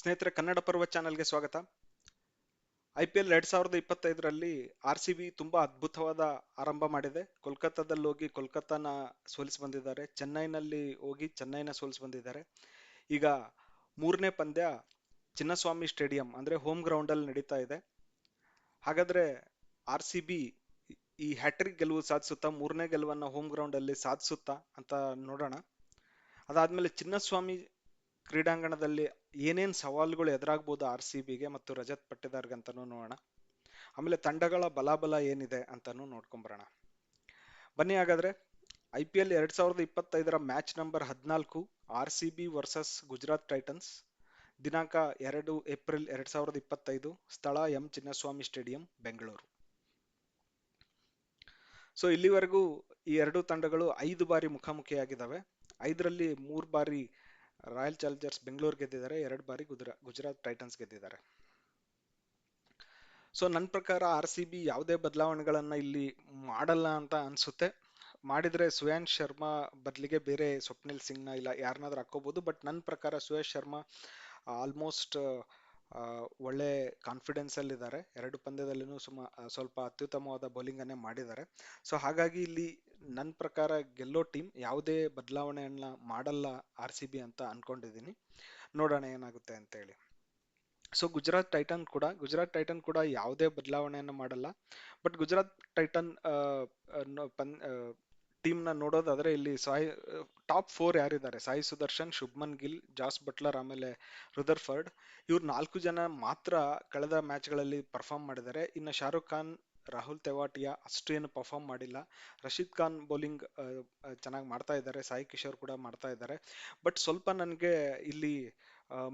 ಸ್ನೇಹಿತರೆ, ಕನ್ನಡ ಪರ್ವ ಚಾನೆಲ್ಗೆ ಸ್ವಾಗತ. ಐ ಪಿ ಎಲ್ ಎರಡ್ ಸಾವಿರದ ಇಪ್ಪತ್ತೈದರಲ್ಲಿ ಆರ್ ಸಿ ಬಿ ತುಂಬಾ ಅದ್ಭುತವಾದ ಆರಂಭ ಮಾಡಿದೆ. ಕೋಲ್ಕತ್ತಾದಲ್ಲಿ ಹೋಗಿ ಕೋಲ್ಕತ್ತಾನ ಸೋಲಿಸಿ ಬಂದಿದ್ದಾರೆ. ಚೆನ್ನೈನಲ್ಲಿ ಹೋಗಿ ಚೆನ್ನೈನ ಸೋಲಿಸಿ ಬಂದಿದ್ದಾರೆ. ಈಗ ಮೂರನೇ ಪಂದ್ಯ ಚಿನ್ನಸ್ವಾಮಿ ಸ್ಟೇಡಿಯಂ, ಅಂದ್ರೆ ಹೋಮ್ ಗ್ರೌಂಡ್ ಅಲ್ಲಿ ನಡೀತಾ ಇದೆ. ಹಾಗಾದ್ರೆ ಆರ್ ಸಿ ಬಿ ಈ ಹ್ಯಾಟ್ರಿಕ್ ಗೆಲುವು ಸಾಧಿಸುತ್ತಾ, ಮೂರನೇ ಗೆಲುವನ್ನ ಹೋಮ್ ಗ್ರೌಂಡ್ ಅಲ್ಲಿ ಸಾಧಿಸುತ್ತಾ ಅಂತ ನೋಡೋಣ. ಅದಾದ್ಮೇಲೆ ಚಿನ್ನಸ್ವಾಮಿ ಕ್ರೀಡಾಂಗಣದಲ್ಲಿ ಏನೇನ್ ಸವಾಲುಗಳು ಎದುರಾಗ್ಬೋದು ಆರ್ ಸಿ ಬಿಗೆ ಮತ್ತು ರಜತ್ ಪಟ್ಟಿದಾರ್ಗೆ ಅಂತಾನು ನೋಡೋಣ. ಆಮೇಲೆ ತಂಡಗಳ ಬಲಾಬಲ ಏನಿದೆ ಅಂತಾನು ನೋಡ್ಕೊಂಬರೋಣ. ಬನ್ನಿ ಹಾಗಾದ್ರೆ, ಐ ಪಿ ಎಲ್ ಎರಡ್ ಸಾವಿರದ ಇಪ್ಪತ್ತೈದರ ಮ್ಯಾಚ್ ನಂಬರ್ ಹದಿನಾಲ್ಕು, R C B versus Gujarat Titans, ದಿನಾಂಕ ಎರಡು ಏಪ್ರಿಲ್ ಎರಡ್ ಸಾವಿರದ ಇಪ್ಪತ್ತೈದು, ಸ್ಥಳ M Chinnaswamy stadium, Bengaluru. So ಇಲ್ಲಿವರೆಗೂ ಈ ಎರಡು ತಂಡಗಳು ಐದು ಬಾರಿ ಮುಖಾಮುಖಿಯಾಗಿದ್ದಾವೆ. ಐದರಲ್ಲಿ ಮೂರು ಬಾರಿ ರಾಯಲ್ ಚಾಲೆಂಜರ್ಸ್ ಬೆಂಗಳೂರು ಗೆದ್ದಿದ್ದಾರೆ, ಎರಡು ಬಾರಿ ಗುಜರಾ, ಗುಜರಾತ್ ಟೈಟನ್ಸ್ ಗೆದ್ದಿದ್ದಾರೆ. ಸೊ ನನ್ನ ಪ್ರಕಾರ ಆರ್ ಸಿ ಬಿ ಯಾವುದೇ ಬದಲಾವಣೆಗಳನ್ನು ಇಲ್ಲಿ ಮಾಡಲ್ಲ ಅಂತ ಅನ್ಸುತ್ತೆ. ಮಾಡಿದ್ರೆ ಸುಯಾನ್ ಶರ್ಮಾ ಬದಲಿಗೆ ಬೇರೆ ಸ್ವಪ್ನಿಲ್ ಸಿಂಗ್ನ ಇಲ್ಲ ಯಾರನ್ನಾದ್ರೂ ಹಾಕೋಬಹುದು ಬಟ್ ನನ್ನ ಪ್ರಕಾರ ಸುಯೇಶ್ ಶರ್ಮಾ ಆಲ್ಮೋಸ್ಟ್ ಒಳ್ಳೆ ಕಾನ್ಫಿಡೆನ್ಸ್ ಅಲ್ಲಿ ಇದ್ದಾರೆ ಎರಡು ಪಂದ್ಯದಲ್ಲಿನೂ ಸುಮ ಸ್ವಲ್ಪ ಅತ್ಯುತ್ತಮವಾದ ಬೌಲಿಂಗ್ ಅನ್ನೇ ಮಾಡಿದ್ದಾರೆ. ಸೊ ಹಾಗಾಗಿ ಇಲ್ಲಿ ನನ್ನ ಪ್ರಕಾರ ಗೆಲ್ಲೋ ಟೀಮ್ ಯಾವುದೇ ಬದಲಾವಣೆಯನ್ನ ಮಾಡಲ್ಲ ಆರ್ ಸಿ ಬಿ ಅಂತ ಅನ್ಕೊಂಡಿದ್ದೀನಿ. ನೋಡೋಣ ಏನಾಗುತ್ತೆ ಅಂತ ಹೇಳಿ ಸೊ ಗುಜರಾತ್ ಟೈಟನ್ ಕೂಡ ಗುಜರಾತ್ ಟೈಟನ್ ಕೂಡ ಯಾವುದೇ ಬದಲಾವಣೆಯನ್ನು ಮಾಡಲ್ಲ. ಬಟ್ ಗುಜರಾತ್ ಟೈಟನ್ ಟೀಮ್ನ ನೋಡೋದಾದ್ರೆ ಇಲ್ಲಿ ಸಾಯಿ ಟಾಪ್ ಫೋರ್ ಯಾರಿದ್ದಾರೆ? ಸಾಯಿ ಸುದರ್ಶನ್, ಶುಭ್ಮನ್ ಗಿಲ್, ಜಾಸ್ ಬಟ್ಲರ್, ಆಮೇಲೆ ರುದರ್ಫರ್ಡ್ ಇವ್ರು ನಾಲ್ಕು ಜನ ಮಾತ್ರ ಕಳೆದ ಮ್ಯಾಚ್ಗಳಲ್ಲಿ ಪರ್ಫಾರ್ಮ್ ಮಾಡಿದ್ದಾರೆ. ಇನ್ನು ಶಾರುಖ್ ಖಾನ್, ರಾಹುಲ್ ತೆವಾಟಿಯಾ ಅಷ್ಟು ಏನು ಪರ್ಫಾರ್ಮ್ ಮಾಡಿಲ್ಲ. ರಶೀದ್ ಖಾನ್ ಬೌಲಿಂಗ್ ಚೆನ್ನಾಗಿ ಮಾಡ್ತಾ ಇದ್ದಾರೆ. ಸಾಯಿ ಕಿಶೋರ್ ಕೂಡ ಮಾಡ್ತಾ ಇದ್ದಾರೆ. ಬಟ್ ಸ್ವಲ್ಪ ನನಗೆ ಇಲ್ಲಿ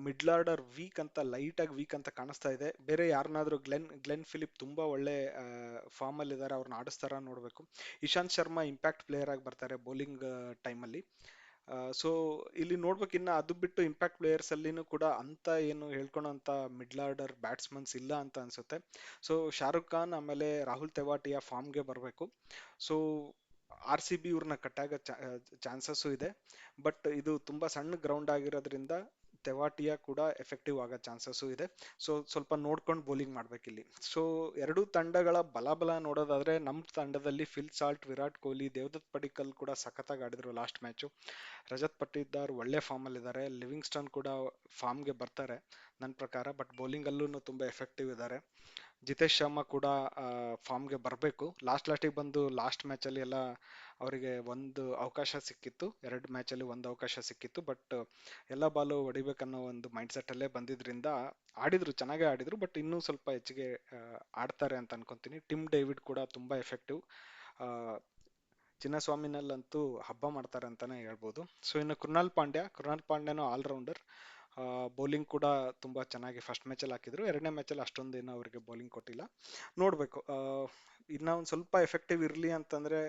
ಮಿಡ್ಲ್ ಆರ್ಡರ್ ವೀಕ್ ಅಂತ ಲೈಟ್ ಆಗಿ ವೀಕ್ ಅಂತ ಕಾಣಿಸ್ತಾ ಇದೆ. ಬೇರೆ ಯಾರನ್ನಾದ್ರೂ ಗ್ಲೆನ್ ಗ್ಲೆನ್ ಫಿಲಿಪ್ ತುಂಬಾ ಒಳ್ಳೆ ಫಾರ್ಮ್ ಅಲ್ಲಿ ಇದ್ದಾರೆ ಅವ್ರನ್ನ ಆಡಿಸ್ತಾರ ನೋಡಬೇಕು. ಇಶಾಂತ್ ಶರ್ಮಾ ಇಂಪ್ಯಾಕ್ಟ್ ಪ್ಲೇಯರ್ ಆಗಿ ಬರ್ತಾರೆ ಬೌಲಿಂಗ್ ಟೈಮಲ್ಲಿ ಸೊ ಇಲ್ಲಿ ನೋಡ್ಬೇಕಿನ್ನ ಅದು ಬಿಟ್ಟು ಇಂಪ್ಯಾಕ್ಟ್ ಪ್ಲೇಯರ್ಸ್ ಅಲ್ಲಿನೂ ಕೂಡ ಅಂತ ಏನು ಹೇಳ್ಕೊಳೋಂಥ ಮಿಡ್ಲ್ ಆರ್ಡರ್ ಬ್ಯಾಟ್ಸ್ಮನ್ಸ್ ಇಲ್ಲ ಅಂತ ಅನ್ಸುತ್ತೆ. ಸೊ ಶಾರುಖ್ ಖಾನ್ ಆಮೇಲೆ ರಾಹುಲ್ ತೆವಾಟಿಯ ಫಾರ್ಮ್ಗೆ ಬರಬೇಕು. ಸೊ ಆರ್ ಸಿ ಬಿ ಇವ್ರನ್ನ ಕಟ್ಟಾಗ ಚಾನ್ಸಸ್ಸು ಇದೆ. ಬಟ್ ಇದು ತುಂಬಾ ಸಣ್ಣ ಗ್ರೌಂಡ್ ಆಗಿರೋದ್ರಿಂದ ತೆವಾಟಿಯಾ ಕೂಡ ಎಫೆಕ್ಟಿವ್ ಆಗೋ ಚಾನ್ಸಸ್ಸು ಇದೆ. ಸೊ ಸ್ವಲ್ಪ ನೋಡ್ಕೊಂಡು ಬೌಲಿಂಗ್ ಮಾಡ್ಬೇಕಿಲ್ಲಿ ಸೊ ಎರಡು ತಂಡಗಳ ಬಲಬಲ ನೋಡೋದಾದ್ರೆ ನಮ್ಮ ತಂಡದಲ್ಲಿ ಫಿಲ್ ಸಾಲ್ಟ್ ವಿರಾಟ್ ಕೊಹ್ಲಿ, ದೇವದತ್ ಪಡಿಕಲ್ ಕೂಡ ಸಖತ್ತಾಗಿ ಆಡಿದ್ರು ಲಾಸ್ಟ್ ಮ್ಯಾಚು ರಜತ್ ಪಟ್ಟಿದ್ದಾರ್ ಒಳ್ಳೆ ಫಾರ್ಮ್ ಅಲ್ಲಿ ಇದ್ದಾರೆ ಲಿವಿಂಗ್ಸ್ಟನ್ ಕೂಡ ಫಾರ್ಮ್ಗೆ ಬರ್ತಾರೆ ನನ್ನ ಪ್ರಕಾರ ಬಟ್ ಬೌಲಿಂಗ್ ಅಲ್ಲೂ ತುಂಬಾ ಎಫೆಕ್ಟಿವ್ ಇದ್ದಾರೆ ಜಿತೇಶ್ ಶರ್ಮಾ ಕೂಡ ಫಾರ್ಮ್ಗೆ ಬರಬೇಕು. ಲಾಸ್ಟ್ ಲಾಸ್ಟಿಗೆ ಬಂದು ಲಾಸ್ಟ್ ಮ್ಯಾಚಲ್ಲಿ ಎಲ್ಲ ಅವರಿಗೆ ಒಂದು ಅವಕಾಶ ಸಿಕ್ಕಿತ್ತು. ಎರಡು ಮ್ಯಾಚಲ್ಲಿ ಒಂದು ಅವಕಾಶ ಸಿಕ್ಕಿತ್ತು. ಬಟ್ ಎಲ್ಲ ಬಾಲು ಹೊಡಿಬೇಕನ್ನೋ ಒಂದು ಮೈಂಡ್ ಸೆಟ್ ಅಲ್ಲೇ ಬಂದಿದ್ರಿಂದ ಆಡಿದ್ರು, ಚೆನ್ನಾಗೇ ಆಡಿದ್ರು. ಬಟ್ ಇನ್ನೂ ಸ್ವಲ್ಪ ಹೆಚ್ಚಿಗೆ ಆಡ್ತಾರೆ ಅಂತ ಅನ್ಕೊಂತೀನಿ. ಟಿಮ್ ಡೇವಿಡ್ ಕೂಡ ತುಂಬ ಎಫೆಕ್ಟಿವ್ ಚಿನ್ನಸ್ವಾಮಿನಲ್ಲಂತೂ ಹಬ್ಬ ಮಾಡ್ತಾರೆ ಅಂತಾನೆ ಹೇಳ್ಬೋದು. ಸೊ ಇನ್ನು ಕೃಣಾಲ್ ಪಾಂಡ್ಯ, ಕೃಣಾಲ್ ಪಾಂಡ್ಯನೂ ಆಲ್ರೌಂಡರ್ ಬೌಲಿಂಗ್ ಕೂಡ ತುಂಬ ಚೆನ್ನಾಗಿ ಫಸ್ಟ್ ಮ್ಯಾಚಲ್ಲಿ ಹಾಕಿದ್ರು. ಎರಡನೇ ಮ್ಯಾಚಲ್ಲಿ ಅಷ್ಟೊಂದು ಏನೋ ಅವರಿಗೆ ಬೌಲಿಂಗ್ ಕೊಟ್ಟಿಲ್ಲ. ನೋಡ್ಬೇಕು ಇನ್ನ ಒಂದು ಸ್ವಲ್ಪ ಎಫೆಕ್ಟಿವ್ ಇರಲಿ ಅಂತಂದ್ರೆ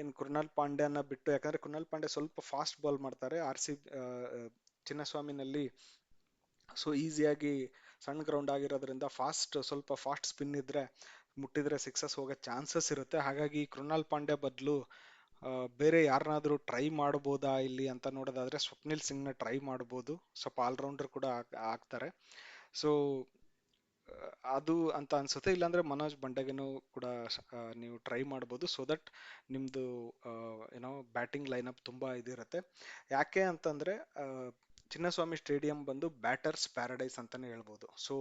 ಏನು ಕೃಣಾಲ್ ಪಾಂಡ್ಯನ ಬಿಟ್ಟು, ಯಾಕಂದ್ರೆ ಕೃಣಾಲ್ ಪಾಂಡೆ ಸ್ವಲ್ಪ ಫಾಸ್ಟ್ ಬಾಲ್ ಮಾಡ್ತಾರೆ. ಆರ್ ಸಿ ಚಿನ್ನಸ್ವಾಮಿನಲ್ಲಿ ಸೊ ಈಸಿಯಾಗಿ ಸಣ್ಣ ಗ್ರೌಂಡ್ ಆಗಿರೋದ್ರಿಂದ ಫಾಸ್ಟ್ ಸ್ವಲ್ಪ ಫಾಸ್ಟ್ ಸ್ಪಿನ್ ಇದ್ರೆ ಮುಟ್ಟಿದ್ರೆ ಸಿಕ್ಸಸ್ ಹೋಗೋ ಚಾನ್ಸಸ್ ಇರುತ್ತೆ. ಹಾಗಾಗಿ ಕೃಣಾಲ್ ಪಾಂಡೆ ಬದಲು ಬೇರೆ ಯಾರನ್ನಾದ್ರೂ ಟ್ರೈ ಮಾಡ್ಬೋದಾ ಇಲ್ಲಿ ಅಂತ ನೋಡೋದಾದ್ರೆ ಸ್ವಪ್ನಿಲ್ ಸಿಂಗ್ನ ಟ್ರೈ ಮಾಡ್ಬೋದು. ಸ್ವಲ್ಪ ಆಲ್ರೌಂಡರ್ ಕೂಡ ಆಗ್ತಾರೆ. ಸೊ ಅದು ಅಂತ ಅನ್ಸುತ್ತೆ. ಇಲ್ಲಾಂದ್ರೆ ಮನೋಜ್ ಬಂಡಗೆನೂ ಕೂಡ ನೀವು ಟ್ರೈ ಮಾಡ್ಬೋದು. ಸೊ ದಟ್ ನಿಮ್ದು ಏನೋ ಬ್ಯಾಟಿಂಗ್ ಲೈನಪ್ ತುಂಬಾ ಇದಿರುತ್ತೆ. ಯಾಕೆ ಅಂತಂದ್ರೆ ಚಿನ್ನಸ್ವಾಮಿ ಸ್ಟೇಡಿಯಂ ಬಂದು ಬ್ಯಾಟರ್ಸ್ ಪ್ಯಾರಡೈಸ್ ಅಂತಾನೆ ಹೇಳ್ಬೋದು. ಸೊ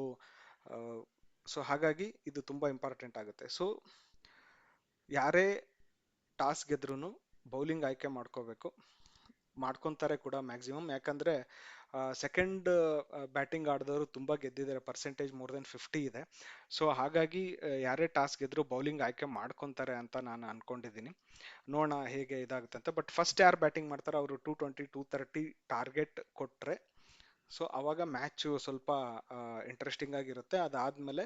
ಸೊ ಹಾಗಾಗಿ ಇದು ತುಂಬಾ ಇಂಪಾರ್ಟೆಂಟ್ ಆಗುತ್ತೆ. ಸೊ ಯಾರೇ ಟಾಸ್ ಗೆದ್ರೂ ಬೌಲಿಂಗ್ ಆಯ್ಕೆ ಮಾಡ್ಕೋಬೇಕು. ಮಾಡ್ಕೊಂತಾರೆ ಕೂಡ ಮ್ಯಾಕ್ಸಿಮಮ್ ಯಾಕಂದ್ರೆ ಸೆಕೆಂಡ್ ಬ್ಯಾಟಿಂಗ್ ಆಡಿದವರು ತುಂಬಾ ಗೆದ್ದಿದ್ದಾರೆ. ಪರ್ಸೆಂಟೇಜ್ ಮೋರ್ ದೆನ್ ಫಿಫ್ಟಿ ಇದೆ. ಸೊ ಹಾಗಾಗಿ ಯಾರೇ ಟಾಸ್ ಗೆದ್ರು ಬೌಲಿಂಗ್ ಆಯ್ಕೆ ಮಾಡ್ಕೊಂತಾರೆ ಅಂತ ನಾನು ಅನ್ಕೊಂಡಿದ್ದೀನಿ. ನೋಡೋಣ ಹೇಗೆ ಇದಾಗುತ್ತೆ ಅಂತ. ಬಟ್ ಫಸ್ಟ್ ಯಾರು ಬ್ಯಾಟಿಂಗ್ ಮಾಡ್ತಾರೆ ಅವರು two twenty two thirty target ಕೊಟ್ರೆ ಸೊ ಅವಾಗ ಮ್ಯಾಚ್ ಸ್ವಲ್ಪ ಇಂಟ್ರೆಸ್ಟಿಂಗ್ ಆಗಿರುತ್ತೆ. ಅದಾದ್ಮೇಲೆ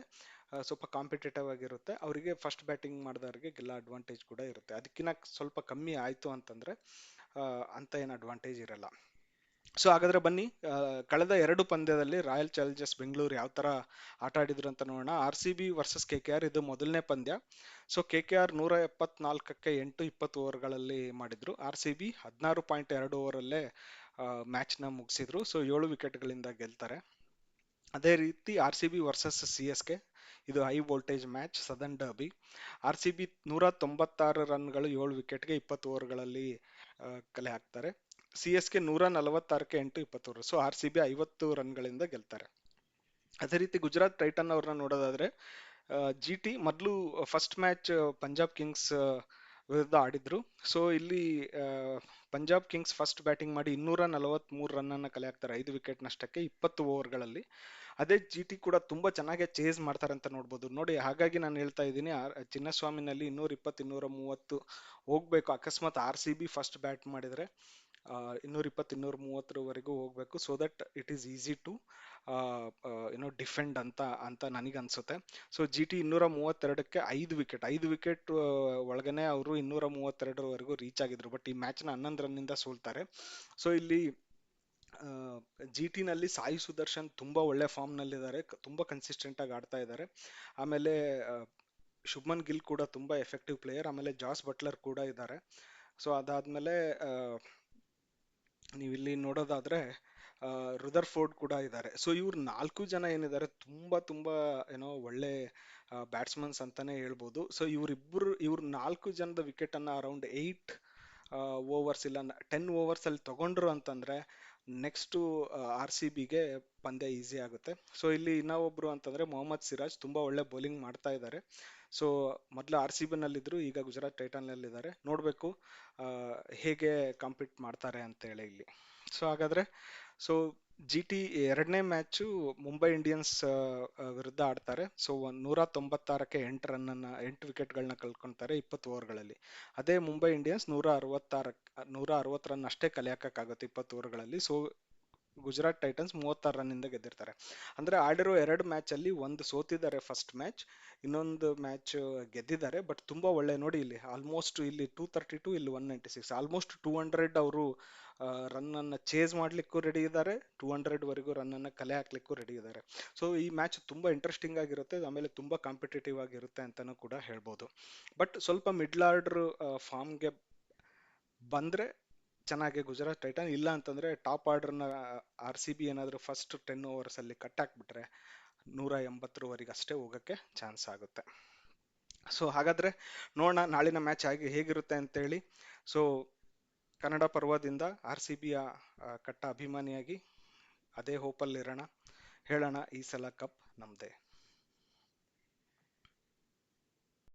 ಸ್ವಲ್ಪ ಕಾಂಪಿಟೇಟಿವ್ ಆಗಿರುತ್ತೆ. ಅವರಿಗೆ ಫಸ್ಟ್ ಬ್ಯಾಟಿಂಗ್ ಮಾಡಿದವರಿಗೆ ಗೆಲ್ಲ ಅಡ್ವಾಂಟೇಜ್ ಕೂಡ ಇರುತ್ತೆ. ಅದಕ್ಕಿಂತ ಸ್ವಲ್ಪ ಕಮ್ಮಿ ಆಯಿತು ಅಂತಂದರೆ ಅಂತ ಏನು ಅಡ್ವಾಂಟೇಜ್ ಇರಲ್ಲ. ಸೊ ಹಾಗಾದ್ರೆ ಬನ್ನಿ ಕಳೆದ ಎರಡು ಪಂದ್ಯದಲ್ಲಿ ರಾಯಲ್ ಚಾಲೆಂಜರ್ಸ್ ಬೆಂಗಳೂರು ಯಾವ ತರ ಆಟ ಆಡಿದ್ರು ಅಂತ ನೋಡೋಣ. R C B versus K K R ಇದು ಮೊದಲನೇ ಪಂದ್ಯ. ಸೊ ಕೆ ಕೆ ಆರ್ ನೂರ ಎಪ್ಪತ್ನಾಲ್ಕಕ್ಕೆ ಎಂಟು ಇಪ್ಪತ್ತು ಓವರ್ಗಳಲ್ಲಿ ಮಾಡಿದ್ರು. ಆರ್ ಸಿ ಬಿ ಹದಿನಾರು ಪಾಯಿಂಟ್ ಎರಡು ಓವರಲ್ಲೇ ಮ್ಯಾಚ್ನ ಮುಗಿಸಿದ್ರು. ಸೊ ಏಳು ವಿಕೆಟ್ಗಳಿಂದ ಗೆಲ್ತಾರೆ. ಅದೇ ರೀತಿ R C B versus C S K ಇದು high voltage match southern derby R C B ನೂರ ತೊಂಬತ್ತಾರು ರನ್ಗಳು ಏಳು ವಿಕೆಟ್ಗೆ ಇಪ್ಪತ್ತು ಓವರ್ಗಳಲ್ಲಿ ಕಲೆ ಹಾಕ್ತಾರೆ. ಸಿ ಎಸ್ ಕೆ ನೂರ ನಲವತ್ತಾರಕ್ಕೆ ಎಂಟು ಇಪ್ಪತ್ತು over so R C B ಐವತ್ತು ರನ್ಗಳಿಂದ ಗೆಲ್ತಾರೆ. ಅದೇ ರೀತಿ ಗುಜರಾತ್ ಟೈಟನ್ ಅವ್ರನ್ನ ನೋಡೋದಾದ್ರೆ ಜಿ ಟಿ ಮೊದಲು ಫಸ್ಟ್ ಮ್ಯಾಚ್ ಪಂಜಾಬ್ ಕಿಂಗ್ಸ್ ವಿರುದ್ಧ ಆಡಿದ್ರು. ಸೊ ಇಲ್ಲಿ ಪಂಜಾಬ್ ಕಿಂಗ್ಸ್ ಫಸ್ಟ್ ಬ್ಯಾಟಿಂಗ್ ಮಾಡಿ ಇನ್ನೂರ ನಲವತ್ಮೂರು ರನ್ ಅನ್ನ ಕಲೆ ಹಾಕ್ತಾರೆ. ಐದು ವಿಕೆಟ್ ನಷ್ಟಕ್ಕೆ ಇಪ್ಪತ್ತು ಓವರ್ಗಳಲ್ಲಿ ಅದೇ ಜಿ ಟಿ ಕೂಡ ತುಂಬಾ ಚೆನ್ನಾಗಿ ಚೇಸ್ ಮಾಡ್ತಾರೆ ಅಂತ ನೋಡ್ಬೋದು. ನೋಡಿ, ಹಾಗಾಗಿ ನಾನು ಹೇಳ್ತಾ ಇದ್ದೀನಿ ಚಿನ್ನಸ್ವಾಮಿನಲ್ಲಿ ಇನ್ನೂರ ಇಪ್ಪತ್ತು, ಇನ್ನೂರ ಮೂವತ್ತು ಹೋಗ್ಬೇಕು. ಅಕಸ್ಮಾತ್ R C B first bat ಮಾಡಿದ್ರೆ ಇನ್ನೂರ ಇಪ್ಪತ್ತು, ಇನ್ನೂರ ಮೂವತ್ತರವರೆಗೂ ಹೋಗ್ಬೇಕು. So that it is easy to ಏನೋ ಡಿಫೆಂಡ್ ಅಂತ ಅಂತ ನನಗೆ ಅನ್ಸುತ್ತೆ ಸೊ ಜಿ ಟಿ ಇನ್ನೂರ ಮೂವತ್ತೆರಡಕ್ಕೆ ಐದು ವಿಕೆಟ್ ಐದು ವಿಕೆಟ್ ಒಳಗನೆ ಅವರು ಇನ್ನೂರ ಮೂವತ್ತೆರಡರವರೆಗೂ ರೀಚ್ ಆಗಿದ್ರು. ಬಟ್ ಈ ಮ್ಯಾಚ್ನ ಹನ್ನೊಂದು ರನ್ನಿಂದ ಸೋಲ್ತಾರೆ. ಸೊ ಇಲ್ಲಿ ಜಿ ಟಿನಲ್ಲಿ ಸಾಯಿ ಸುದರ್ಶನ್ ತುಂಬಾ ಒಳ್ಳೆ ಫಾರ್ಮ್ ನಲ್ಲಿದ್ದಾರೆ, ಕ- ತುಂಬಾ ಕನ್ಸಿಸ್ಟೆಂಟ್ ಆಗಿ ಆಡ್ತಾ ಇದ್ದಾರೆ. ಆಮೇಲೆ ಶುಭ್ಮನ್ ಗಿಲ್ ಕೂಡ ತುಂಬಾ ಎಫೆಕ್ಟಿವ್ ಪ್ಲೇಯರ್ ಆಮೇಲೆ ಜಾಸ್ ಬಟ್ಲರ್ ಕೂಡ ಇದ್ದಾರೆ. ಸೊ ಅದಾದ್ಮೇಲೆ ಮೇಲೆ ನೀವು ಇಲ್ಲಿ ನೋಡೋದಾದ್ರೆ ರುದರ್ ಫೋರ್ಡ್ ಕೂಡ ಇದ್ದಾರೆ. ಸೊ ಇವ್ರು ನಾಲ್ಕು ಜನ ಏನಿದ್ದಾರೆ, ತುಂಬಾ ತುಂಬಾ, ಏನೋ, ಒಳ್ಳೆ ಬ್ಯಾಟ್ಸ್ಮನ್ಸ್ ಅಂತಾನೆ ಹೇಳ್ಬೋದು. ಸೊ ಇವರಿಬ್ಬರು ಇವ್ರ ನಾಲ್ಕು ಜನದ ವಿಕೆಟ್ ಅನ್ನ ಅರೌಂಡ್ ಏಯ್ಟ್ ಓವರ್ಸ್ ಇಲ್ಲ ಟೆನ್ ಓವರ್ಸ್ ಅಲ್ಲಿ ತಗೊಂಡ್ರು ಅಂತಂದ್ರೆ ನೆಕ್ಸ್ಟ್ ಆರ್ ಸಿ ಬಿಗೆ ಪಂದ್ಯ ಈಸಿ ಆಗುತ್ತೆ. ಸೊ ಇಲ್ಲಿ ಇನ್ನೊಬ್ರು ಅಂತಂದ್ರೆ ಮೊಹಮ್ಮದ್ ಸಿರಾಜ್ ತುಂಬಾ ಒಳ್ಳೆ ಬೌಲಿಂಗ್ ಮಾಡ್ತಾ ಇದ್ದಾರೆ. ಸೊ ಮೊದಲು ಆರ್ ಸಿ ಬಿ ನಲ್ಲಿದ್ರು ಈಗ ಗುಜರಾತ್ ಟೈಟನ್ ನೋಡಬೇಕು ನೋಡ್ಬೇಕು ಆ, ಹೇಗೆ ಕಾಂಪೀಟ್ ಮಾಡ್ತಾರೆ ಅಂತ ಹೇಳಿ ಇಲ್ಲಿ. ಸೊ ಹಾಗಾದ್ರೆ ಸೊ ಜಿ ಟಿ ಎರಡನೇ ಮ್ಯಾಚು ಮುಂಬೈ ಇಂಡಿಯನ್ಸ್ ವಿರುದ್ಧ ಆಡ್ತಾರೆ. ಸೊ ಒಂದ್ ನೂರ ತೊಂಬತ್ತಾರಕ್ಕೆ ಎಂಟು ರನ್ ಎಂಟು ವಿಕೆಟ್ಗಳನ್ನ ಕಳ್ಕೊಂತಾರೆ ಇಪ್ಪತ್ತು ಓವರ್ಗಳಲ್ಲಿ. ಅದೇ ಮುಂಬೈ ಇಂಡಿಯನ್ಸ್ ನೂರ ಅರವತ್ತಾರಕ್ಕೆ ನೂರ ಅರವತ್ತು ರನ್ ಅಷ್ಟೇ ಕಲೆ ಹಾಕಕ್ಕಾಗುತ್ತೆ ಇಪ್ಪತ್ತು ಓವರ್ಗಳಲ್ಲಿ. ಸೊ ಗುಜರಾತ್ ಟೈಟನ್ಸ್ ಮೂವತ್ತಾರು ರನ್ನಿಂದ ಗೆದ್ದಿರ್ತಾರೆ. ಅಂದ್ರೆ ಆಡಿರೋ ಎರಡು ಮ್ಯಾಚ್ ಅಲ್ಲಿ ಒಂದು ಸೋತಿದ್ದಾರೆ ಫಸ್ಟ್ ಮ್ಯಾಚ್ ಇನ್ನೊಂದು ಮ್ಯಾಚ್ ಗೆದ್ದಿದ್ದಾರೆ ಬಟ್ ತುಂಬಾ ಒಳ್ಳೆ ನೋಡಿ ಇಲ್ಲಿ ಆಲ್ಮೋಸ್ಟ್ ಇಲ್ಲಿ ಟೂ ತರ್ಟಿ ಟು ಇಲ್ಲಿ one ninety six almost two hundred ಅವರು ರನ್ನನ್ನು ಚೇಸ್ ಮಾಡ್ಲಿಕ್ಕೂ ರೆಡಿ ಇದ್ದಾರೆ ಟೂ ಹಂಡ್ರೆಡ್ ವರೆಗೂ ರನ್ ಅನ್ನ ಕಲೆ ಹಾಕ್ಲಿಕ್ಕೂ ರೆಡಿ ಇದ್ದಾರೆ. ಸೊ ಈ ಮ್ಯಾಚ್ ತುಂಬಾ ಇಂಟ್ರೆಸ್ಟಿಂಗ್ ಆಗಿರುತ್ತೆ, ಆಮೇಲೆ ತುಂಬಾ ಕಾಂಪಿಟೇಟಿವ್ ಆಗಿರುತ್ತೆ ಅಂತಲೂ ಕೂಡ ಹೇಳ್ಬೋದು. ಬಟ್ ಸ್ವಲ್ಪ ಮಿಡ್ಲ್ ಆರ್ಡರ್ ಫಾರ್ಮ್ಗೆ ಬಂದ್ರೆ ಚೆನ್ನಾಗಿ ಗುಜರಾತ್ ಟೈಟನ್. ಇಲ್ಲ ಅಂತಂದ್ರೆ ಟಾಪ್ ಆರ್ಡರ್ನ ಆರ್ ಸಿ ಬಿ ಏನಾದರೂ ಫಸ್ಟ್ ಟೆನ್ ಓವರ್ಸ್ ಅಲ್ಲಿ ಕಟ್ ಹಾಕ್ಬಿಟ್ರೆ ನೂರ ಎಂಬತ್ತರವರೆಗೆ ಅಷ್ಟೇ ಹೋಗಕ್ಕೆ ಚಾನ್ಸ್ ಆಗುತ್ತೆ. ಸೊ ಹಾಗಾದ್ರೆ ನೋಡೋಣ ನಾಳಿನ ಮ್ಯಾಚ್ ಆಗಿ ಹೇಗಿರುತ್ತೆ ಅಂತೇಳಿ. ಸೊ ಕನ್ನಡ ಪರ್ವದಿಂದ ಆರ್ ಸಿ ಬಿಯ ಕಟ್ಟ ಅಭಿಮಾನಿಯಾಗಿ ಅದೇ ಹೋಪಲ್ಲಿರೋಣ ಹೇಳೋಣ ಈ ಸಲ ಕಪ್ ನಮ್ದೇ.